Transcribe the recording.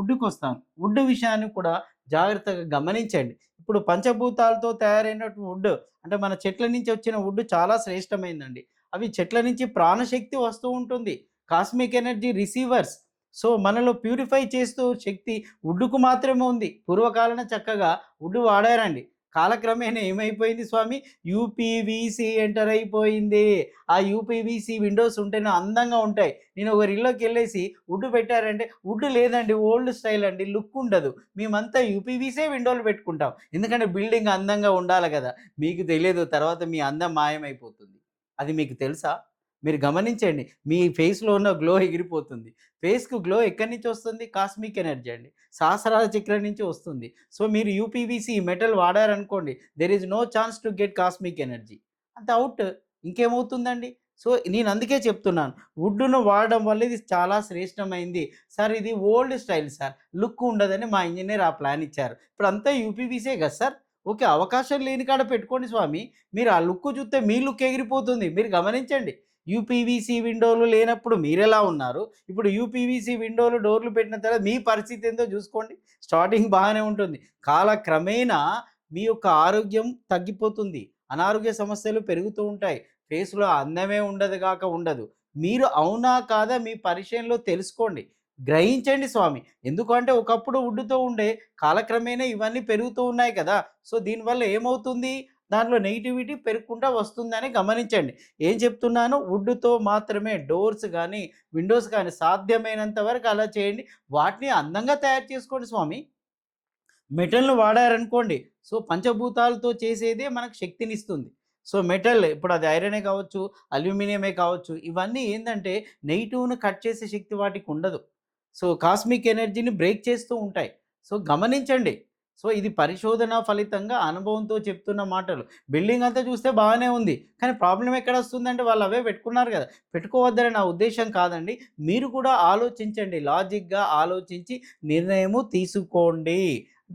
వుడ్డుకి వస్తాను వుడ్ విషయాన్ని కూడా జాగ్రత్తగా గమనించండి. ఇప్పుడు పంచభూతాలతో తయారైన వుడ్ అంటే మన చెట్ల నుంచి వచ్చిన వుడ్ చాలా శ్రేష్టమైందండి. అవి చెట్ల నుంచి ప్రాణశక్తి వస్తూ ఉంటుంది. Cosmic energy receivers. సో మనలో ప్యూరిఫై చేస్తూ శక్తి వుడ్డుకు మాత్రమే ఉంది. పూర్వకాలన చక్కగా వుడ్ వాడారండి. కాలక్రమేణా ఏమైపోయింది స్వామి? యూపీవీసీ ఎంటర్ అయిపోయింది. ఆ యూపీవీసీ విండోస్ ఉంటేనే అందంగా ఉంటాయి. నేను ఒక ఇల్లోకి వెళ్ళేసి వుడ్ పెట్టారంటే వుడ్ లేదండి ఓల్డ్ స్టైల్ అండి లుక్ ఉండదు. మేమంతా యూపీవీసే విండోలు పెట్టుకుంటాం. ఎందుకంటే బిల్డింగ్ అందంగా ఉండాలి కదా. మీకు తెలియదు తర్వాత మీ అందం మాయమైపోతుంది. అది మీకు తెలుసా? మీరు గమనించండి. మీ ఫేస్లో ఉన్న గ్లో ఎగిరిపోతుంది. ఫేస్కు గ్లో ఎక్కడి నుంచి వస్తుంది? కాస్మిక్ ఎనర్జీ అండి. సహస్రాల చక్రం నుంచి వస్తుంది. సో మీరు UPVC metal వాడారనుకోండి there is no chance to get cosmic energy. అంత అవుట్. ఇంకేమవుతుందండి? సో నేను అందుకే చెప్తున్నాను. వుడ్ను వాడడం వల్ల ఇది చాలా శ్రేష్టమైంది. సార్ ఇది ఓల్డ్ స్టైల్ సార్. లుక్ ఉండదని మా ఇంజనీర్ ఆ ప్లాన్ ఇచ్చారు. ఇప్పుడు అంతా యూపీవీసే కదా సార్? ఓకే. అవకాశం లేని కాడ పెట్టుకోండి స్వామి. మీరు ఆ లుక్ చూస్తే మీ లుక్ ఎగిరిపోతుంది. మీరు గమనించండి. యూపీవీసీ విండోలు లేనప్పుడు మీరెలా ఉన్నారు? ఇప్పుడు యూపీవీసీ విండోలు డోర్లు పెట్టిన తర్వాత మీ పరిస్థితి ఏందో చూసుకోండి. స్టార్టింగ్ బాగానే ఉంటుంది. కాలక్రమేణా మీ యొక్క ఆరోగ్యం తగ్గిపోతుంది. అనారోగ్య సమస్యలు పెరుగుతూ ఉంటాయి. ఫేస్లో అందమే ఉండదు కాక ఉండదు. మీరు అవునా కాదా మీ పరిచయంలో తెలుసుకోండి. గ్రహించండి స్వామి. ఎందుకంటే ఒకప్పుడు వుడ్డుతో ఉండే కాలక్రమేణా ఇవన్నీ పెరుగుతూ ఉన్నాయి కదా. సో దీనివల్ల ఏమవుతుంది? దాంట్లో నెగిటివిటీ పెరుగుకుంటా వస్తుందని గమనించండి. ఏం చెప్తున్నాను? వుడ్తో మాత్రమే డోర్స్ కానీ విండోస్ కానీ సాధ్యమైనంత వరకు అలా చేయండి. వాటిని అందంగా తయారు చేసుకోండి స్వామి. మెటల్ను వాడారనుకోండి. సో పంచభూతాలతో చేసేదే మనకు శక్తినిస్తుంది. సో మెటల్ ఇప్పుడు అది ఐరనే కావచ్చు అల్యూమినియమే కావచ్చు ఇవన్నీ ఏంటంటే నెగిటివ్ను కట్ చేసే శక్తి వాటికి ఉండదు. సో కాస్మిక్ ఎనర్జీని బ్రేక్ చేస్తూ ఉంటాయి. సో గమనించండి. సో ఇది పరిశోధన ఫలితంగా అనుభవంతో చెప్తున్న మాటలు. బిల్డింగ్ అంతా చూస్తే బాగానే ఉంది. కానీ ప్రాబ్లం ఎక్కడ వస్తుందంటే వాళ్ళు అవే పెట్టుకున్నారు కదా. పెట్టుకోవద్దని నా ఉద్దేశం కాదండి. మీరు కూడా ఆలోచించండి. లాజిక్గా ఆలోచించి నిర్ణయము తీసుకోండి.